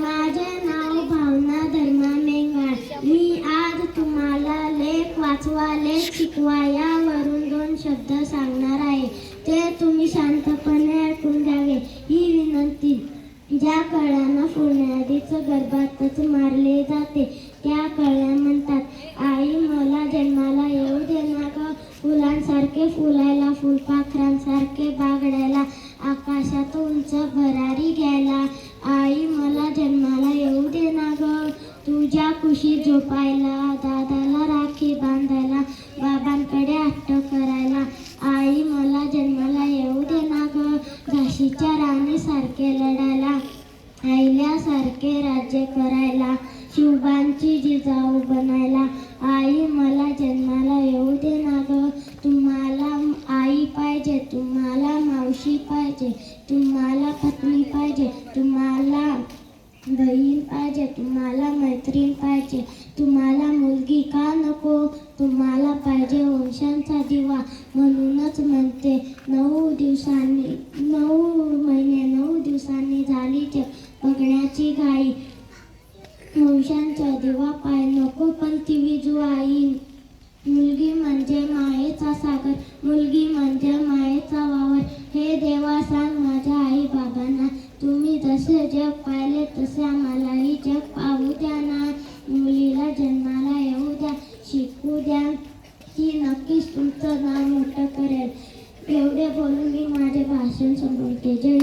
माझे नाव भावना धर्मा मी आज तुम्हाला लेख वाचवा लेख शिकवा यावरून दोन शब्द सांगणार आहे. ते तुम्ही शांतपणे ऐकून घ्यावे. ही विनंती ज्या कळ्यांना फुलण्याआधीच गर्भातच मारले जाते त्या कळ्या म्हणतात आई मला जन्माला येऊ दे ना ग. फुलांसारखे फुलायला फुलपाखरांसारखे बागडायला आकाशात उंच भरारी घ्यायला तुझ्या कुशीत झोपायला दादाला राखी बांधायला बाबांकडे हट्ट करायला. आई मला जन्माला येऊ दे ना ग झाशीच्या राणीसारखे लढायला आईल्यासारखे राज्य करायला शिवबांची जिजाऊ बनायला. आई मला जन्माला येऊ दे ना ग तुम्हाला आई पाहिजे तुम्हाला मावशी पाहिजे तुम्हाला पत्नी पाहिजे तुम्हाला बहीण पाहिजे तुम्हाला मैत्रीण पाहिजे. तुम्हाला मुलगी का नको? तुम्हाला पाहिजे वंशांचा दिवा. म्हणूनच म्हणते नऊ दिवसांनी नऊ महिने नऊ दिवसांनी झाली ते बघण्याची घाई. वंशांचा दिवा पाय नको पण ती विजू आई. मुलगी म्हणजे मायेचा सागर मुलगी म्हणजे मायेचा वावर. हे देवा सांग माझ्या आई बाबांना तुम्ही जसे जग पाहिले तसे आम्हालाही जग पाहू द्या ना. मुलीला जन्माला येऊ द्या शिकू द्या. ती नक्कीच तुमचं नाव मोठं करेल. एवढे बोलून मी माझे भाषण संपवते जय